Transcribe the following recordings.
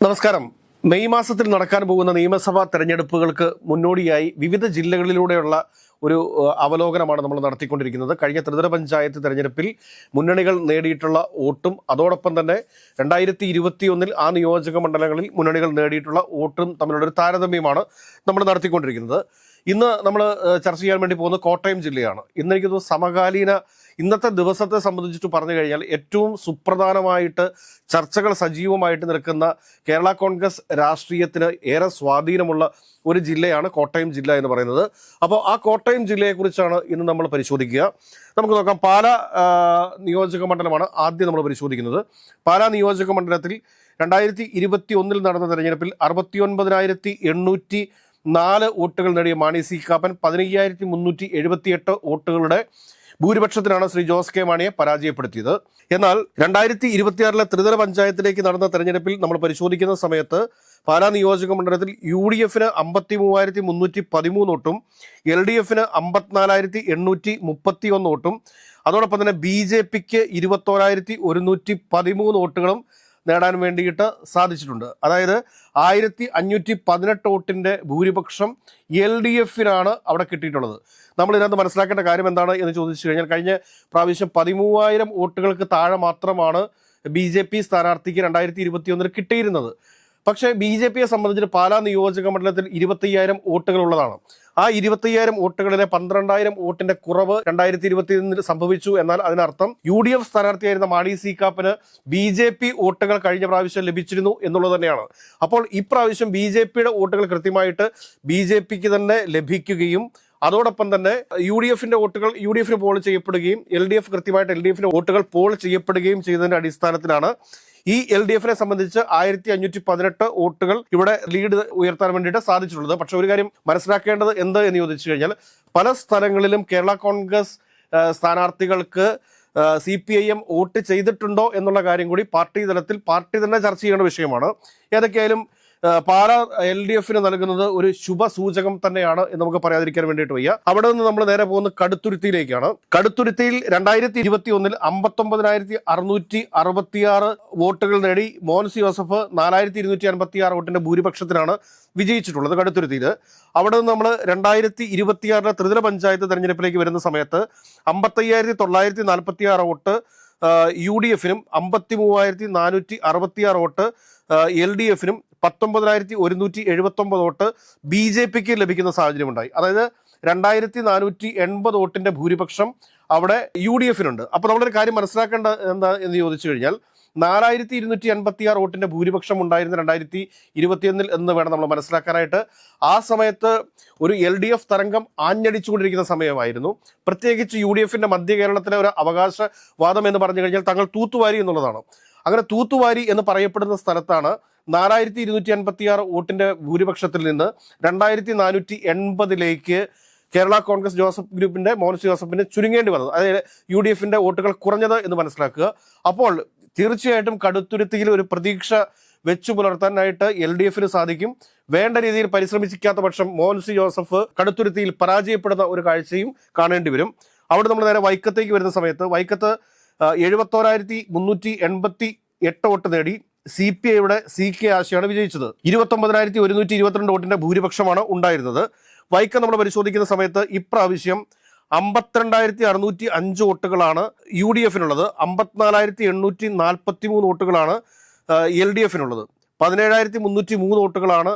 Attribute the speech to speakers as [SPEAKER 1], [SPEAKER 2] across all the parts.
[SPEAKER 1] നമസ്കാരം. മെയ് മാസത്തിൽ നടക്കാൻ പോകുന്ന നിയമസഭാ തെരഞ്ഞെടുപ്പുകൾക്ക് മുന്നോടിയായി വിവിധ ജില്ലകളിലൂടെയുള്ള ഒരു അവലോകനമാണ് നമ്മൾ നടത്തിക്കൊണ്ടിരിക്കുന്നത്. കഴിഞ്ഞ ത്രിതല പഞ്ചായത്ത് തെരഞ്ഞെടുപ്പിൽ മുന്നണികൾ നേടിയിട്ടുള്ള വോട്ടും അതോടൊപ്പം തന്നെ രണ്ടായിരത്തി ഇരുപത്തിയൊന്നിൽ ആ നിയോജക മണ്ഡലങ്ങളിൽ മുന്നണികൾ നേടിയിട്ടുള്ള വോട്ടും തമ്മിലുള്ളൊരു താരതമ്യമാണ് നമ്മൾ നടത്തിക്കൊണ്ടിരിക്കുന്നത്. ഇന്ന് നമ്മൾ ചർച്ച ചെയ്യാൻ വേണ്ടി പോകുന്നത് കോട്ടയം ജില്ലയാണ്. ഇന്ന് എനിക്ക് സമകാലീന ഇന്നത്തെ ദിവസത്തെ സംബന്ധിച്ചിട്ട് പറഞ്ഞു കഴിഞ്ഞാൽ ഏറ്റവും സുപ്രധാനമായിട്ട് ചർച്ചകൾ സജീവമായിട്ട് നിൽക്കുന്ന കേരള കോൺഗ്രസ് രാഷ്ട്രീയത്തിന് ഏറെ സ്വാധീനമുള്ള ഒരു ജില്ലയാണ് കോട്ടയം ജില്ല എന്ന് പറയുന്നത്. അപ്പോൾ ആ കോട്ടയം ജില്ലയെക്കുറിച്ചാണ് ഇന്ന് നമ്മൾ പരിശോധിക്കുക. നമുക്ക് നോക്കാം പാല നിയോജക മണ്ഡലമാണ് ആദ്യം നമ്മൾ പരിശോധിക്കുന്നത്. പാല നിയോജക മണ്ഡലത്തിൽ രണ്ടായിരത്തി ഇരുപത്തി ഒന്നിൽ നടന്ന തെരഞ്ഞെടുപ്പിൽ അറുപത്തി ഒൻപതിനായിരത്തി എണ്ണൂറ്റി നാല് വോട്ടുകൾ നേടിയ മാണി സി കാപ്പൻ പതിനയ്യായിരത്തി മുന്നൂറ്റി എഴുപത്തിയെട്ട് വോട്ടുകളുടെ ഭൂരിപക്ഷത്തിനാണ് ശ്രീ ജോസ് കെ മാണിയെ പരാജയപ്പെടുത്തിയത്. എന്നാൽ രണ്ടായിരത്തി ഇരുപത്തിയാറിലെ ത്രിതല പഞ്ചായത്തിലേക്ക് നടന്ന തെരഞ്ഞെടുപ്പിൽ നമ്മൾ പരിശോധിക്കുന്ന സമയത്ത് പാലാ നിയോജക മണ്ഡലത്തിൽ യു ഡി എഫിന് അമ്പത്തി മൂവായിരത്തി മുന്നൂറ്റി പതിമൂന്ന് വോട്ടും എൽ ഡി എഫിന് അമ്പത്തിനാലായിരത്തി എണ്ണൂറ്റി മുപ്പത്തി ഒന്ന് വോട്ടും അതോടൊപ്പം തന്നെ ബി ജെ പിക്ക് ഇരുപത്തോരായിരത്തി ഒരുന്നൂറ്റി പതിമൂന്ന് വോട്ടുകളും നേടാൻ വേണ്ടിയിട്ട് സാധിച്ചിട്ടുണ്ട്. അതായത് ആയിരത്തി അഞ്ഞൂറ്റി പതിനെട്ട് വോട്ടിന്റെ ഭൂരിപക്ഷം എൽ ഡി എഫിനാണ് അവിടെ കിട്ടിയിട്ടുള്ളത്. നമ്മൾ ഇതിനകത്ത് മനസ്സിലാക്കേണ്ട കാര്യം എന്താണ് എന്ന് ചോദിച്ചു കഴിഞ്ഞാൽ കഴിഞ്ഞ പ്രാവശ്യം പതിമൂവായിരം വോട്ടുകൾക്ക് താഴെ മാത്രമാണ് ബി ജെ പി സ്ഥാനാർത്ഥിക്ക് രണ്ടായിരത്തി ഇരുപത്തി ഒന്നിൽ കിട്ടിയിരുന്നത്. പക്ഷേ ബി ജെ പിയെ സംബന്ധിച്ച് പാലാ നിയോജക മണ്ഡലത്തിൽ ഇരുപത്തയ്യായിരം വോട്ടുകൾ ഉള്ളതാണ്. ആ ഇരുപത്തയ്യായിരം വോട്ടുകളിലെ പന്ത്രണ്ടായിരം വോട്ടിന്റെ കുറവ് രണ്ടായിരത്തി ഇരുപത്തിയൊന്നിൽ സംഭവിച്ചു എന്നാൽ അതിനർത്ഥം യു ഡി എഫ് സ്ഥാനാർത്ഥിയായിരുന്ന മാണി സി കാപ്പിന് ബി ജെ പി വോട്ടുകൾ കഴിഞ്ഞ പ്രാവശ്യം ലഭിച്ചിരുന്നു എന്നുള്ളത് തന്നെയാണ്. അപ്പോൾ ഇപ്രാവശ്യം ബി ജെ പിയുടെ വോട്ടുകൾ കൃത്യമായിട്ട് ബി ജെ പിക്ക് തന്നെ ലഭിക്കുകയും അതോടൊപ്പം തന്നെ യു ഡി എഫിന്റെ വോട്ടുകൾ യു ഡി എഫിന് പോൾ ചെയ്യപ്പെടുകയും എൽ ഡി എഫ് കൃത്യമായിട്ട് എൽ ഡി എഫിന്റെ വോട്ടുകൾ പോൾ ചെയ്യപ്പെടുകയും ചെയ്തതിന്റെ അടിസ്ഥാനത്തിലാണ് ഈ എൽ ഡി എഫിനെ സംബന്ധിച്ച് ആയിരത്തി അഞ്ഞൂറ്റി പതിനെട്ട് വോട്ടുകൾ ഇവിടെ ലീഡ് ഉയർത്താൻ വേണ്ടിയിട്ട് സാധിച്ചിട്ടുള്ളത്. പക്ഷെ ഒരു കാര്യം മനസ്സിലാക്കേണ്ടത് എന്ത് എന്ന് ചോദിച്ചു കഴിഞ്ഞാൽ പല സ്ഥലങ്ങളിലും കേരള കോൺഗ്രസ് സ്ഥാനാർത്ഥികൾക്ക് C P I M vote ചെയ്തിട്ടുണ്ടോ എന്നുള്ള കാര്യം കൂടി പാർട്ടി തലത്തിൽ പാർട്ടി തന്നെ ചർച്ച ചെയ്യേണ്ട വിഷയമാണ്. ഏതൊക്കെയായാലും പാല എൽ ഡി എഫിന് നൽകുന്നത് ഒരു ശുഭ സൂചകം തന്നെയാണ് എന്ന് നമുക്ക് പറയാതിരിക്കാൻ വേണ്ടിയിട്ട് വയ്യ. അവിടെ നിന്ന് നമ്മൾ നേരെ പോകുന്നത് കടുത്തുരുത്തിയിലേക്കാണ്. കടുത്തുരുത്തിയിൽ രണ്ടായിരത്തി ഇരുപത്തി ഒന്നിൽ അമ്പത്തൊമ്പതിനായിരത്തി അറുന്നൂറ്റി അറുപത്തിയാറ് വോട്ടുകൾ നേടി മോൻസ് ജോസഫ് നാലായിരത്തി ഇരുന്നൂറ്റി അൻപത്തി ആറ് വോട്ടിന്റെ ഭൂരിപക്ഷത്തിനാണ് വിജയിച്ചിട്ടുള്ളത് കടുത്തുരുത്തിയിൽ. അവിടെ നിന്ന് നമ്മൾ രണ്ടായിരത്തി ഇരുപത്തിയാറിലെ ത്രിതല പഞ്ചായത്ത് തെരഞ്ഞെടുപ്പിലേക്ക് വരുന്ന സമയത്ത് അമ്പത്തയ്യായിരത്തി തൊള്ളായിരത്തി നാൽപ്പത്തി ആറ് വോട്ട് യു ഡി എഫിനും അമ്പത്തി മൂവായിരത്തി നാനൂറ്റി അറുപത്തിയാറ് വോട്ട് എൽ ഡി എഫിനും പത്തൊമ്പതിനായിരത്തി ഒരുന്നൂറ്റി എഴുപത്തി ഒമ്പത് വോട്ട് ബി ജെ പിക്ക് ലഭിക്കുന്ന സാഹചര്യമുണ്ടായി. അതായത് രണ്ടായിരത്തി നാനൂറ്റി എൺപത് വോട്ടിന്റെ ഭൂരിപക്ഷം അവിടെ യു ഡി എഫിനുണ്ട്. അപ്പോൾ നമ്മളൊരു കാര്യം മനസ്സിലാക്കേണ്ട എന്താ എന്ന് ചോദിച്ചു കഴിഞ്ഞാൽ നാലായിരത്തി ഇരുന്നൂറ്റി എൺപത്തി ആറ് വോട്ടിന്റെ ഭൂരിപക്ഷം ഉണ്ടായിരുന്ന രണ്ടായിരത്തി ഇരുപത്തിയൊന്നിൽ എന്ന് വേണം നമ്മൾ മനസ്സിലാക്കാനായിട്ട്. ആ സമയത്ത് ഒരു എൽ ഡി എഫ് തരംഗം ആഞ്ഞടിച്ചുകൊണ്ടിരിക്കുന്ന സമയമായിരുന്നു. പ്രത്യേകിച്ച് യു ഡി എഫിന്റെ മധ്യ കേരളത്തിലെ ഒരു അവകാശവാദം എന്ന് പറഞ്ഞു കഴിഞ്ഞാൽ തങ്ങൾ തൂത്തുവാരി എന്നുള്ളതാണ്. അങ്ങനെ തൂത്തുവാരി എന്ന് പറയപ്പെടുന്ന സ്ഥലത്താണ് നാലായിരത്തി ഇരുന്നൂറ്റി അൻപത്തി ആറ് വോട്ടിന്റെ ഭൂരിപക്ഷത്തിൽ നിന്ന് രണ്ടായിരത്തി നാനൂറ്റി എൺപതിലേക്ക് കേരള കോൺഗ്രസ് ജോസഫ് ഗ്രൂപ്പിന്റെ മോൻസ് ജോസഫിന് ചുരുങ്ങേണ്ടി വന്നത്. അതായത് യു ഡി എഫിന്റെ വോട്ടുകൾ കുറഞ്ഞത് എന്ന് മനസ്സിലാക്കുക. അപ്പോൾ തീർച്ചയായിട്ടും കടുത്തുരുത്തിയിൽ ഒരു പ്രതീക്ഷ വെച്ചു പുലർത്താനായിട്ട് എൽ ഡി എഫിന് സാധിക്കും. വേണ്ട രീതിയിൽ പരിശ്രമിച്ചിക്കാത്ത പക്ഷം മോൻസി ജോസഫ് കടുത്തുരുത്തിയിൽ പരാജയപ്പെടുന്ന ഒരു കാഴ്ചയും കാണേണ്ടി വരും. അവിടെ നമ്മൾ നേരെ വൈക്കത്തേക്ക് വരുന്ന സമയത്ത് വൈക്കത്ത് എഴുപത്തോരായിരത്തി മുന്നൂറ്റി എൺപത്തി എട്ട് വോട്ട് നേടി സി പി ഐയുടെ സി കെ ആശയാണ് വിജയിച്ചത്. ഇരുപത്തൊമ്പതിനായിരത്തി ഒരുന്നൂറ്റി ഇരുപത്തിരണ്ട് വോട്ടിന്റെ ഭൂരിപക്ഷമാണ് ഉണ്ടായിരുന്നത്. വൈക്കം നമ്മൾ പരിശോധിക്കുന്ന സമയത്ത് ഇപ്രാവശ്യം അമ്പത്തിരണ്ടായിരത്തി അറുന്നൂറ്റി അഞ്ച് വോട്ടുകളാണ് യു ഡി എഫിനുള്ളത്. അമ്പത്തിനാലായിരത്തി എണ്ണൂറ്റി നാൽപ്പത്തി മൂന്ന് വോട്ടുകളാണ് എൽ ഡി എഫിനുള്ളത്. പതിനേഴായിരത്തി മുന്നൂറ്റി മൂന്ന് വോട്ടുകളാണ്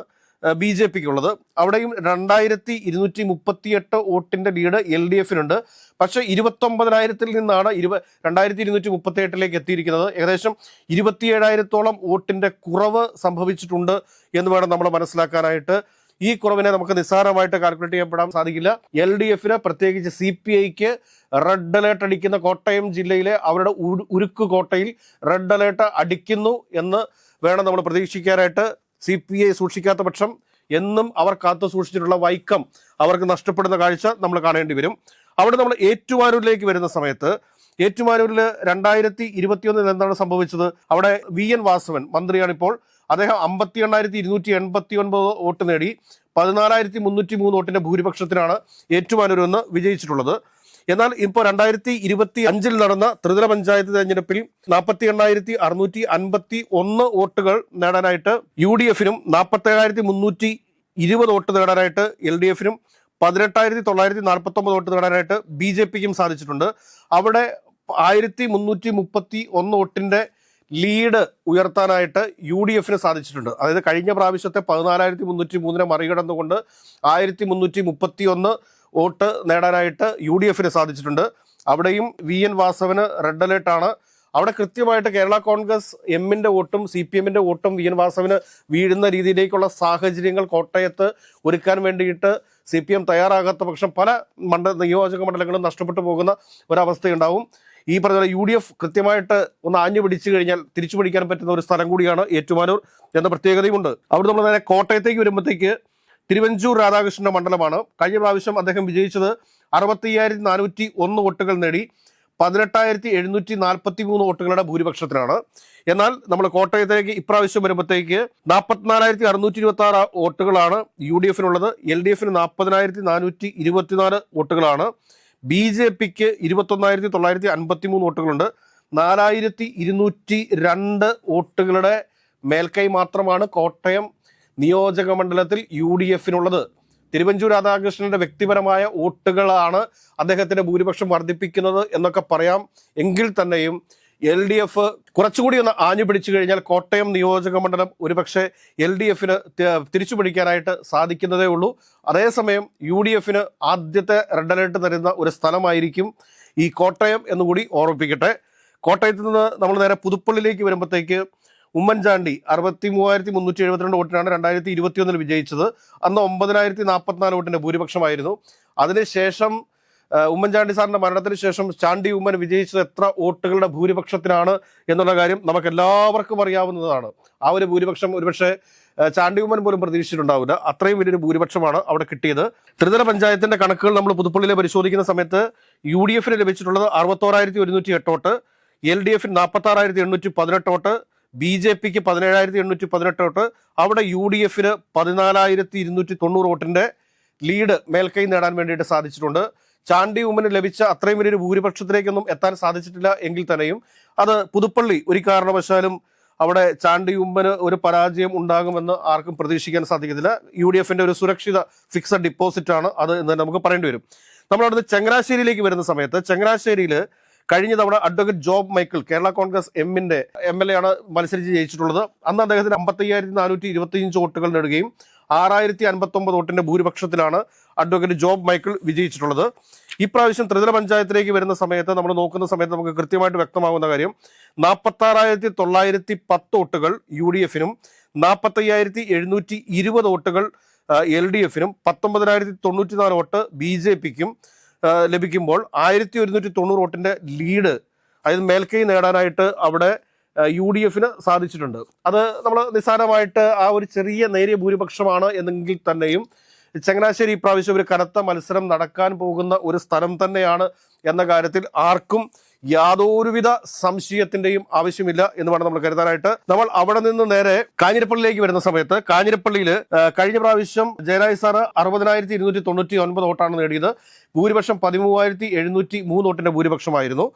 [SPEAKER 1] ബി ജെ പിക്ക് ഉള്ളത് അവിടെയും രണ്ടായിരത്തി ഇരുന്നൂറ്റി മുപ്പത്തിയെട്ട് വോട്ടിന്റെ ലീഡ് എൽ ഡി എഫിനുണ്ട്. പക്ഷേ ഇരുപത്തൊമ്പതിനായിരത്തിൽ നിന്നാണ് ഇരുപ രണ്ടായിരത്തി ഇരുന്നൂറ്റി മുപ്പത്തി എട്ടിലേക്ക് എത്തിയിരിക്കുന്നത്. ഏകദേശം ഇരുപത്തിയേഴായിരത്തോളം വോട്ടിന്റെ കുറവ് സംഭവിച്ചിട്ടുണ്ട് എന്ന് വേണം നമ്മൾ മനസ്സിലാക്കാനായിട്ട്. ഈ കുറവിനെ നമുക്ക് നിസ്സാരമായിട്ട് കാൽക്കുലേറ്റ് ചെയ്യപ്പെടാൻ സാധിക്കില്ല. എൽ ഡി എഫിന് പ്രത്യേകിച്ച് സി പി ഐക്ക് റെഡ് അലേർട്ട് അടിക്കുന്ന കോട്ടയം ജില്ലയിലെ അവരുടെ ഉരു- ഉരുക്ക് കോട്ടയിൽ റെഡ് അലേർട്ട് അടിക്കുന്നു എന്ന് വേണം നമ്മൾ പ്രതീക്ഷിക്കാനായിട്ട്. സി പി ഐ സൂക്ഷിക്കാത്ത പക്ഷം എന്നും അവർ കാത്തു സൂക്ഷിച്ചിട്ടുള്ള വൈക്കം അവർക്ക് നഷ്ടപ്പെടുന്ന കാഴ്ച നമ്മൾ കാണേണ്ടി വരും. അവിടെ നമ്മൾ ഏറ്റുമാനൂരിലേക്ക് വരുന്ന സമയത്ത് ഏറ്റുമാനൂരിൽ രണ്ടായിരത്തി ഇരുപത്തിയൊന്നിൽ എന്താണ് സംഭവിച്ചത്? അവിടെ വി എൻ വാസവൻ മന്ത്രിയാണിപ്പോൾ. അദ്ദേഹം അമ്പത്തി എണ്ണായിരത്തി ഇരുന്നൂറ്റി എൺപത്തി ഒൻപത് വോട്ട് നേടി. പതിനാലായിരത്തി മുന്നൂറ്റി മൂന്ന് വോട്ടിന്റെ ഭൂരിപക്ഷത്തിനാണ് ഏറ്റുമാനൂർ എന്ന് വിജയിച്ചിട്ടുള്ളത്. എന്നാൽ ഇപ്പോൾ രണ്ടായിരത്തി ഇരുപത്തി അഞ്ചിൽ നടന്ന ത്രിതല പഞ്ചായത്ത് തെരഞ്ഞെടുപ്പിൽ നാൽപ്പത്തി എണ്ണായിരത്തി അറുന്നൂറ്റി അൻപത്തി ഒന്ന് വോട്ടുകൾ നേടാനായിട്ട് യു ഡി എഫിനും നാൽപ്പത്തി ഏഴായിരത്തി മുന്നൂറ്റി ഇരുപത് വോട്ട് നേടാനായിട്ട് എൽ ഡി എഫിനും പതിനെട്ടായിരത്തി തൊള്ളായിരത്തി നാൽപ്പത്തി ഒമ്പത് വോട്ട് നേടാനായിട്ട് ബി ജെ പിക്കും സാധിച്ചിട്ടുണ്ട്. അവിടെ ആയിരത്തി മുന്നൂറ്റി മുപ്പത്തി ഒന്ന് വോട്ടിന്റെ ലീഡ് ഉയർത്താനായിട്ട് യു ഡി എഫിന് സാധിച്ചിട്ടുണ്ട്. അതായത് കഴിഞ്ഞ പ്രാവശ്യത്തെ പതിനാലായിരത്തി മുന്നൂറ്റി മൂന്നിനെ മറികടന്നുകൊണ്ട് ആയിരത്തി മുന്നൂറ്റി മുപ്പത്തി ഒന്ന് വോട്ട് നേടാനായിട്ട് യു ഡി എഫിന് സാധിച്ചിട്ടുണ്ട്. അവിടെയും വി എൻ വാസവന് റെഡ് അലേർട്ടാണ് അവിടെ കൃത്യമായിട്ട് കേരള കോൺഗ്രസ് എമ്മിന്റെ വോട്ടും സി പി എമ്മിന്റെ വോട്ടും വി എൻ വാസവിന് വീഴുന്ന രീതിയിലേക്കുള്ള സാഹചര്യങ്ങൾ കോട്ടയത്ത് ഒരുക്കാൻ വേണ്ടിയിട്ട് സി പി എം തയ്യാറാകാത്ത പക്ഷം പല മണ്ഡ നിയോജക മണ്ഡലങ്ങളും നഷ്ടപ്പെട്ടു പോകുന്ന ഒരവസ്ഥയുണ്ടാവും. ഈ പറഞ്ഞ യു ഡി എഫ് കൃത്യമായിട്ട് ഒന്ന് ആഞ്ഞു പിടിച്ചു കഴിഞ്ഞാൽ തിരിച്ചു പിടിക്കാൻ പറ്റുന്ന ഒരു സ്ഥലം കൂടിയാണ് ഏറ്റുമാനൂർ എന്ന പ്രത്യേകതയുമുണ്ട്. അവിടെ നമ്മൾ നേരെ കോട്ടയത്തേക്ക് വരുമ്പോഴത്തേക്ക് തിരുവഞ്ചൂർ രാധാകൃഷ്ണന്റെ മണ്ഡലമാണ്. കഴിഞ്ഞ പ്രാവശ്യം അദ്ദേഹം വിജയിച്ചത് അറുപത്തി അയ്യായിരത്തി നാനൂറ്റി ഒന്ന് വോട്ടുകൾ നേടി പതിനെട്ടായിരത്തി എഴുന്നൂറ്റി നാൽപ്പത്തി മൂന്ന് വോട്ടുകളുടെ ഭൂരിപക്ഷത്തിനാണ്. എന്നാൽ നമ്മൾ കോട്ടയത്തേക്ക് ഇപ്രാവശ്യം വരുമ്പോഴത്തേക്ക് നാൽപ്പത്തിനാലായിരത്തി അറുന്നൂറ്റി ഇരുപത്തി ആറ് വോട്ടുകളാണ് യു ഡി എഫിനുള്ളത് എൽ ഡി എഫിന് നാൽപ്പതിനായിരത്തി നാനൂറ്റി ഇരുപത്തിനാല് വോട്ടുകളാണ്. ബി ജെ പിക്ക് ഇരുപത്തൊന്നായിരത്തി തൊള്ളായിരത്തി അൻപത്തി മൂന്ന് വോട്ടുകളുണ്ട്. നാലായിരത്തി ഇരുന്നൂറ്റി രണ്ട് വോട്ടുകളുടെ മേൽക്കൈ മാത്രമാണ് കോട്ടയം നിയോജക മണ്ഡലത്തിൽ യു ഡി എഫിനുള്ളത് തിരുവഞ്ചൂർ രാധാകൃഷ്ണന്റെ വ്യക്തിപരമായ വോട്ടുകളാണ് അദ്ദേഹത്തിന്റെ ഭൂരിപക്ഷം വർദ്ധിപ്പിക്കുന്നത് എന്നൊക്കെ പറയാം. എങ്കിൽ തന്നെയും എൽ ഡി എഫ് കുറച്ചുകൂടി ഒന്ന് ആഞ്ഞു പിടിച്ചു കഴിഞ്ഞാൽ കോട്ടയം നിയോജക മണ്ഡലം ഒരുപക്ഷെ എൽ ഡി എഫിന് തിരിച്ചു പിടിക്കാനായിട്ട് സാധിക്കുന്നതേ ഉള്ളൂ. അതേസമയം യു ഡി എഫിന് ആദ്യത്തെ റെഡ് അലേർട്ട് തരുന്ന ഒരു സ്ഥലമായിരിക്കും ഈ കോട്ടയം എന്നുകൂടി ഓർമ്മിപ്പിക്കട്ടെ. കോട്ടയത്ത് നിന്ന് നമ്മൾ നേരെ പുതുപ്പള്ളിയിലേക്ക് വരുമ്പോഴത്തേക്ക് ഉമ്മൻചാണ്ടി അറുപത്തി മൂവായിരത്തി മുന്നൂറ്റി എഴുപത്തിരണ്ട് വോട്ടിനാണ് രണ്ടായിരത്തി ഇരുപത്തിയൊന്നിൽ വിജയിച്ചത്. അന്ന് ഒമ്പതിനായിരത്തി നാൽപ്പത്തിനാല് വോട്ടിന്റെ ഭൂരിപക്ഷമായിരുന്നു. അതിനുശേഷം ഉമ്മൻചാണ്ടി സാറിന്റെ മരണത്തിന് ശേഷം ചാണ്ടി ഉമ്മൻ വിജയിച്ചത് എത്ര വോട്ടുകളുടെ ഭൂരിപക്ഷത്തിനാണ് എന്നുള്ള കാര്യം നമുക്ക് എല്ലാവർക്കും അറിയാവുന്നതാണ്. ആ ഒരു ഭൂരിപക്ഷം ഒരുപക്ഷെ ചാണ്ടി ഉമ്മൻ പോലും പ്രതീക്ഷിച്ചിട്ടുണ്ടാവില്ല. അത്രയും വലിയൊരു ഭൂരിപക്ഷമാണ് അവിടെ കിട്ടിയത്. ത്രിതല പഞ്ചായത്തിന്റെ കണക്കുകൾ നമ്മൾ പുതുപ്പള്ളിയിൽ പരിശോധിക്കുന്ന സമയത്ത് യു ഡി എഫിന് ലഭിച്ചിട്ടുള്ളത് അറുപത്തോറായിരത്തി ഒരുന്നൂറ്റി എട്ട് വോട്ട് എൽ ഡി എഫിന് നാൽപ്പത്തി ആറായിരത്തി എണ്ണൂറ്റി പതിനെട്ട് വോട്ട് ബി ജെ പിക്ക് പതിനേഴായിരത്തി എണ്ണൂറ്റി പതിനെട്ട് വോട്ട് അവിടെ യു ഡി എഫിന് പതിനാലായിരത്തി ഇരുന്നൂറ്റി തൊണ്ണൂറ് വോട്ടിന്റെ ലീഡ് മേൽക്കൈ നേടാൻ വേണ്ടിയിട്ട് സാധിച്ചിട്ടുണ്ട്. ചാണ്ടി ഉമ്മന് ലഭിച്ച അത്രയും വലിയൊരു ഭൂരിപക്ഷത്തിലേക്കൊന്നും എത്താൻ സാധിച്ചിട്ടില്ല എങ്കിൽ തന്നെയും അത് പുതുപ്പള്ളി ഒരു കാരണവശാലും അവിടെ ചാണ്ടി ഉമ്മന് ഒരു പരാജയം ഉണ്ടാകുമെന്ന് ആർക്കും പ്രതീക്ഷിക്കാൻ സാധിക്കത്തില്ല. യു ഡി എഫിന്റെ ഒരു സുരക്ഷിത ഫിക്സഡ് ഡിപ്പോസിറ്റ് ആണ് അത് എന്ന് നമുക്ക് പറയേണ്ടി വരും. നമ്മളവിടുന്ന് ചങ്ങനാശ്ശേരിയിലേക്ക് വരുന്ന സമയത്ത് ചങ്ങനാശ്ശേരിയിൽ കഴിഞ്ഞ തവണ അഡ്വക്കേറ്റ് ജോബ് മൈക്കിൾ കേരള കോൺഗ്രസ് എമ്മിന്റെ എം എൽ എ ആണ് മത്സരിച്ച് ജയിച്ചിട്ടുള്ളത്. അന്ന് അദ്ദേഹത്തിന് അമ്പത്തി അയ്യായിരത്തി നാനൂറ്റി ഇരുപത്തിയഞ്ച് വോട്ടുകൾ നേടുകയും ആറായിരത്തി അൻപത്തി ഒമ്പത് വോട്ടിന്റെ ഭൂരിപക്ഷത്തിലാണ് അഡ്വക്കേറ്റ് ജോബ് മൈക്കിൾ വിജയിച്ചിട്ടുള്ളത്. ഇപ്രാവശ്യം ത്രിതല പഞ്ചായത്തിലേക്ക് വരുന്ന സമയത്ത് നമ്മൾ നോക്കുന്ന സമയത്ത് നമുക്ക് കൃത്യമായിട്ട് വ്യക്തമാകുന്ന കാര്യം നാൽപ്പത്തി ആറായിരത്തി തൊള്ളായിരത്തി പത്ത് വോട്ടുകൾ യു ഡി എഫിനും നാൽപ്പത്തി അയ്യായിരത്തി എഴുന്നൂറ്റി ഇരുപത് വോട്ടുകൾ എൽ ഡി എഫിനും പത്തൊമ്പതിനായിരത്തി തൊണ്ണൂറ്റി നാല് വോട്ട് ബി ജെ പിക്കും ലഭിക്കുമ്പോൾ ആയിരത്തി ഒരുന്നൂറ്റി തൊണ്ണൂറ് വോട്ടിന്റെ ലീഡ് അതായത് മേൽക്കൈ നേടാനായിട്ട് അവിടെ യു ഡി എഫിന് സാധിച്ചിട്ടുണ്ട്. അത് നമ്മൾ നിസ്സാരമായിട്ട് ആ ഒരു ചെറിയ നേരിയ ഭൂരിപക്ഷമാണ് എന്നെങ്കിൽ തന്നെയും ചങ്ങനാശ്ശേരി ഇപ്രാവശ്യം ഒരു കനത്ത മത്സരം നടക്കാൻ പോകുന്ന ഒരു സ്ഥലം തന്നെയാണ് എന്ന കാര്യത്തിൽ ആർക്കും യാതൊരുവിധ സംശയത്തിന്റെയും ആവശ്യമില്ല എന്ന് വേണം നമ്മൾ കരുതാനായിട്ട്. നമ്മൾ അവിടെ നിന്ന് നേരെ കാഞ്ഞിരപ്പള്ളിയിലേക്ക് വരുന്ന സമയത്ത് കാഞ്ഞിരപ്പള്ളിയിൽ കഴിഞ്ഞ പ്രാവശ്യം ജയരാജ് സാറ് അറുപതിനായിരത്തി ഇരുന്നൂറ്റി തൊണ്ണൂറ്റി ഒൻപത് വോട്ടാണ് നേടിയത്. ഭൂരിപക്ഷം പതിമൂവായിരത്തി എഴുന്നൂറ്റി മൂന്ന് വോട്ടിന്റെ ഭൂരിപക്ഷമായിരുന്നു.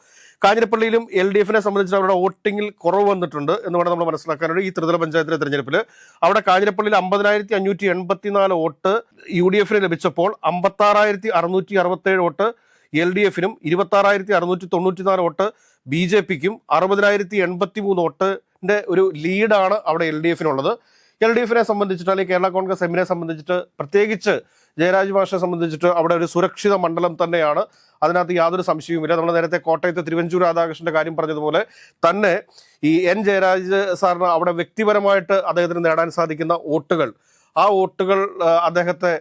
[SPEAKER 1] കാഞ്ഞിരപ്പള്ളിയിലും എൽ ഡി എഫിനെ സംബന്ധിച്ച് അവരുടെ വോട്ടിങ്ങിൽ കുറവ് വന്നിട്ടുണ്ട് എന്ന് വേണം നമ്മൾ മനസ്സിലാക്കാനുണ്ട് ഈ ത്രിതല പഞ്ചായത്തിലെ തെരഞ്ഞെടുപ്പിൽ അവിടെ കാഞ്ഞിരപ്പള്ളിയിൽ അമ്പതിനായിരത്തി അഞ്ഞൂറ്റി എൺപത്തിനാല് വോട്ട് യു ഡി എഫിന് ലഭിച്ചപ്പോൾ അമ്പത്താറായിരത്തി അറുന്നൂറ്റി അറുപത്തേഴ് വോട്ട് എൽ ഡി എഫിനും ഇരുപത്താറായിരത്തി അറുന്നൂറ്റി തൊണ്ണൂറ്റി നാല് വോട്ട് ബി ജെ പിക്കും അറുപതിനായിരത്തി എൺപത്തി മൂന്ന് വോട്ടിന്റെ ഒരു ലീഡാണ് അവിടെ എൽ ഡി എഫിനുള്ളത്. എൽ ഡി എഫിനെ സംബന്ധിച്ചിട്ട് അല്ലെങ്കിൽ കേരള കോൺഗ്രസ് എമ്മിനെ സംബന്ധിച്ചിട്ട് പ്രത്യേകിച്ച് ജയരാജ് ഭാഷയെ സംബന്ധിച്ചിട്ട് അവിടെ ഒരു സുരക്ഷിത മണ്ഡലം തന്നെയാണ്. അതിനകത്ത് യാതൊരു സംശയവുമില്ല. നമ്മൾ നേരത്തെ കോട്ടയത്തെ തിരുവഞ്ചൂർ രാധാകൃഷ്ണന്റെ കാര്യം പറഞ്ഞതുപോലെ തന്നെ ഈ എൻ ജയരാജ് സാറിന് അവിടെ വ്യക്തിപരമായിട്ട് അദ്ദേഹത്തിന് നേടാൻ സാധിക്കുന്ന വോട്ടുകൾ. ആ വോട്ടുകൾ അദ്ദേഹത്തെ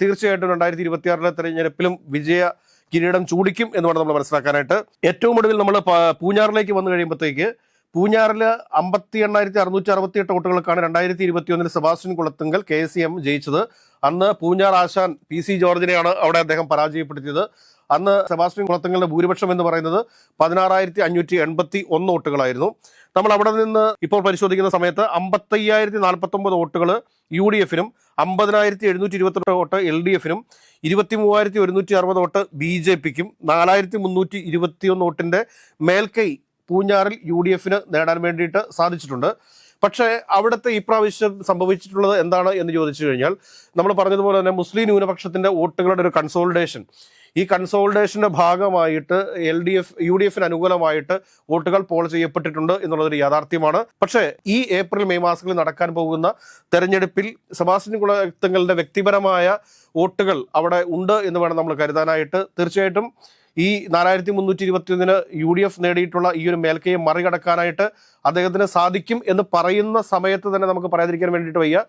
[SPEAKER 1] തീർച്ചയായിട്ടും രണ്ടായിരത്തി ഇരുപത്തിയാറിലെ തെരഞ്ഞെടുപ്പിലും വിജയ കിരീടം ചൂടിക്കും എന്ന് വേണം നമ്മൾ മനസ്സിലാക്കാനായിട്ട്. ഏറ്റവും ഒടുവിൽ നമ്മൾ പൂഞ്ഞാറിലേക്ക് വന്നു കഴിയുമ്പോഴത്തേക്ക് പൂഞ്ഞാറിൽ അമ്പത്തി എണ്ണായിരത്തി അറുന്നൂറ്റി അറുപത്തി എട്ട് വോട്ടുകൾക്കാണ് രണ്ടായിരത്തി ഇരുപത്തി ഒന്നിൽ Sebastian Kulathunkal K C M ജയിച്ചത്. അന്ന് പൂഞ്ഞാർ ആശാൻ പി സി ജോർജിനെയാണ് അവിടെ അദ്ദേഹം പരാജയപ്പെടുത്തിയത്. അന്ന് സെബാസ്റ്റ്യൻ കുളത്തങ്ങളുടെ ഭൂരിപക്ഷം എന്ന് പറയുന്നത് പതിനാറായിരത്തി അഞ്ഞൂറ്റി എൺപത്തി ഒന്ന് വോട്ടുകളായിരുന്നു. നമ്മൾ അവിടെ നിന്ന് ഇപ്പോൾ പരിശോധിക്കുന്ന സമയത്ത് അമ്പത്തയ്യായിരത്തി നാൽപ്പത്തൊമ്പത് വോട്ടുകൾ യു ഡി എഫിനും അമ്പതിനായിരത്തി എഴുന്നൂറ്റി ഇരുപത്തെട്ട് വോട്ട് എൽ ഡി എഫിനും ഇരുപത്തി മൂവായിരത്തി ഒരുന്നൂറ്റി അറുപത് വോട്ട് ബി ജെ പിക്കും നാലായിരത്തി മുന്നൂറ്റി ഇരുപത്തിയൊന്ന് വോട്ടിന്റെ മേൽക്കൈ പൂഞ്ഞാറിൽ യു ഡി എഫിന് നേടാൻ വേണ്ടിയിട്ട് സാധിച്ചിട്ടുണ്ട്. പക്ഷേ അവിടുത്തെ ഈ പ്രാവശ്യം സംഭവിച്ചിട്ടുള്ളത് എന്താണ് എന്ന് ചോദിച്ചു കഴിഞ്ഞാൽ നമ്മൾ പറഞ്ഞതുപോലെ തന്നെ മുസ്ലിം ന്യൂനപക്ഷത്തിന്റെ വോട്ടുകളുടെ ഒരു കൺസോളിഡേഷൻ ഈ കൺസോൾട്ടേഷന്റെ ഭാഗമായിട്ട് L D F U D എഫിന് അനുകൂലമായിട്ട് വോട്ടുകൾ പോൾ ചെയ്യപ്പെട്ടിട്ടുണ്ട് എന്നുള്ളതൊരു യാഥാർത്ഥ്യമാണ്. പക്ഷേ ഈ ഏപ്രിൽ മെയ് മാസങ്ങളിൽ നടക്കാൻ പോകുന്ന തെരഞ്ഞെടുപ്പിൽ സെബാസ്റ്റ്യൻ കുളത്തങ്ങളുടെ വ്യക്തിപരമായ വോട്ടുകൾ അവിടെ ഉണ്ട് എന്ന് വേണം നമ്മൾ കരുതാനായിട്ട്. തീർച്ചയായിട്ടും ഈ നാലായിരത്തി മുന്നൂറ്റി ഇരുപത്തിയൊന്നിന് യു ഡി എഫ് നേടിയിട്ടുള്ള ഈ ഒരു മേൽക്കയെ മറികടക്കാനായിട്ട് അദ്ദേഹത്തിന് സാധിക്കും എന്ന് പറയുന്ന സമയത്ത് തന്നെ നമുക്ക് പറയാതിരിക്കാൻ വേണ്ടിയിട്ട് വയ്യ.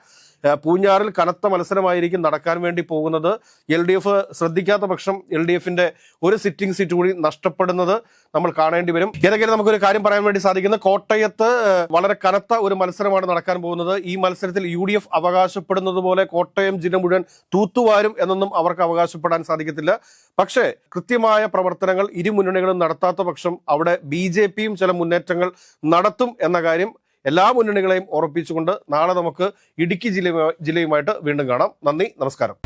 [SPEAKER 1] പൂഞ്ഞാറിൽ കനത്ത മത്സരമായിരിക്കും നടക്കാൻ വേണ്ടി പോകുന്നത്. എൽ ഡി എഫ് ശ്രദ്ധിക്കാത്ത പക്ഷം എൽ ഡി എഫിന്റെ ഒരു സിറ്റിംഗ് സീറ്റ് കൂടി നഷ്ടപ്പെടുന്നത് നമ്മൾ കാണേണ്ടി വരും. ഏതെങ്കിലും നമുക്കൊരു കാര്യം പറയാൻ വേണ്ടി സാധിക്കുന്നത് കോട്ടയത്ത് വളരെ കനത്ത ഒരു മത്സരമാണ് നടക്കാൻ പോകുന്നത്. ഈ മത്സരത്തിൽ യു ഡി എഫ് അവകാശപ്പെടുന്നത് പോലെ കോട്ടയം ജില്ല മുഴുവൻ തൂത്തുവാരും എന്നൊന്നും അവർക്ക് അവകാശപ്പെടാൻ സാധിക്കത്തില്ല. പക്ഷേ കൃത്യമായ പ്രവർത്തനങ്ങൾ ഇരു മുന്നണികളും നടത്താത്ത പക്ഷം അവിടെ ബി ചില മുന്നേറ്റങ്ങൾ നടത്തും എന്ന കാര്യം എല്ലാ മുന്നണികളെയും ഉറപ്പിച്ചുകൊണ്ട് നാളെ നമുക്ക് ഇടുക്കി ജില്ല ജില്ലയുമായിട്ട് വീണ്ടും കാണാം. നന്ദി നമസ്കാരം.